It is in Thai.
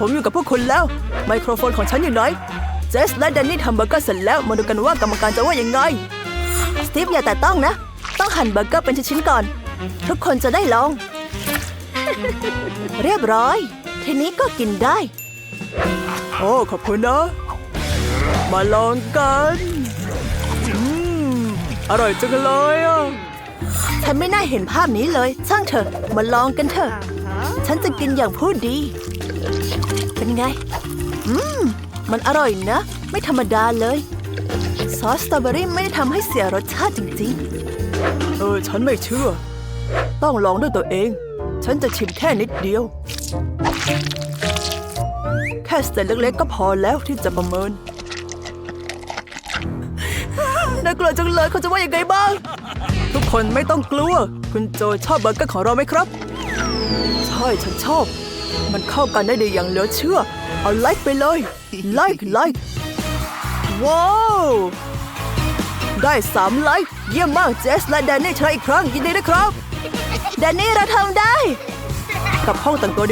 ผมอยู่กับพวกคุณแล้ว ไมโครโฟนของฉันอยู่ไหนเจสและแดนนี่ทำเบอร์เกอร์เสร็จแล้วมาดูกันว่ากรรมการจะว่ายังไงสตีฟอย่าแต่ต้องนะ ต้องหั่นเบอร์เกอร์เป็นชิ้นๆก่อน ทุกคนจะได้ลอง เรียบร้อย ทีนี้ก็กินได้ โอ้ขอบคุณนะ มาลองกันอืมอร่อยจังเลยอะฉันไม่น่าเห็นภาพนี้เลย ช่างเถอะ มาลองกันเถอะ ฉันจะกินอย่างพูดดี เป็นไง อืม มันอร่อยนะ ไม่ธรรมดาเลย ซอสสตรอเบอรี่ไม่ได้ทำให้เสียรสชาติจริงๆ เออ ฉันไม่เชื่อ ต้องลองด้วยตัวเอง ฉันจะชิมแค่นิดเดียว แค่สเต็ปเล็กๆ ก็พอแล้วที่จะประเมินน่ากลัวจังเลยเขาจะว่ายังไงบ้าง ทุกคนไม่ต้องกลัว คุณโจชอบเบอร์เกอร์ของเราไหมครับใช่ ฉันชอบ มันเข้ากันได้ดีอย่างเหลือเชื่อ เอาไลค์ไปเลย ไลค์ไลค์ว้าว ได้สามไลค์เยี่ยมมากเจสและแดนนี่ชนะอีกครั้งยินดีนะครับ แดนนี่เราทำได้ กับห้องแต่งตัวดี